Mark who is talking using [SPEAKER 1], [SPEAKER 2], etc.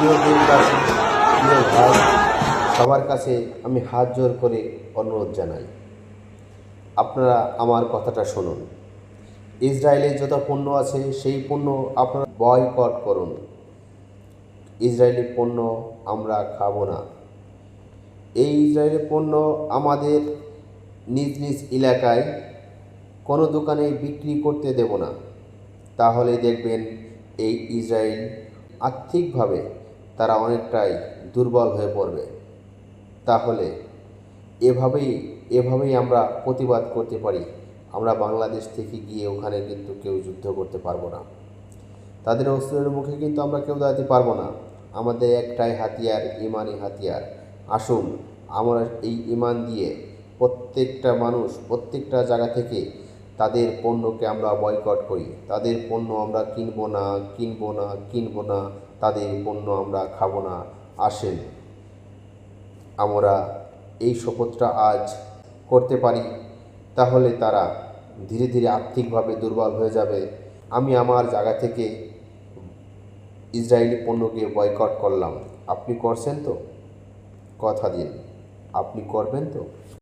[SPEAKER 1] প্রিয় দেশবাসী প্রিয় ভাই, সবার কাছে আমি হাত জোর করে অনুরোধ জানাই। আপনারা আমার কথাটা শুনুন। ইসরায়েলের যত পণ্য আছে, সেই পণ্য আপনারা বয়কট করুন। ইসরায়েলি পণ্য আমরা খাব না। এই ইসরায়েলি পণ্য আমাদের নিজ নিজ এলাকায় কোনো দোকানে বিক্রি করতে দেব না। তাহলে দেখবেন এই ইসরায়েল আর্থিকভাবে তারা অনেকটাই দুর্বল হয়ে পড়বে। তাহলে এভাবেই এভাবেই আমরা প্রতিবাদ করতে পারি। আমরা বাংলাদেশ থেকে গিয়ে ওখানে কিন্তু কেউ যুদ্ধ করতে পারব না। তাদের অস্ত্রের মুখে কিন্তু আমরা কেউ দাঁড়াতে পারব না। আমাদের একটাই হাতিয়ার, ইমানি হাতিয়ার। আসুন, আমরা এই ইমান দিয়ে প্রত্যেকটা মানুষ, প্রত্যেকটা জায়গা থেকে তাদের পণ্যকে আমরা বয়কট করি। তাদের পণ্য আমরা কিনবো না কিনবো না কিনবো না তাদের পণ্য আমরা খাব না, আসেন। আমরা এই শপথটা আজ করতে পারি, তাহলে তারা ধীরে ধীরে আর্থিকভাবে দুর্বল হয়ে যাবে। আমি আমার জায়গা থেকে ইসরায়েলি পণ্যকে বয়কট করলাম। আপনি করছেন তো? কথা দিন। আপনি করবেন তো?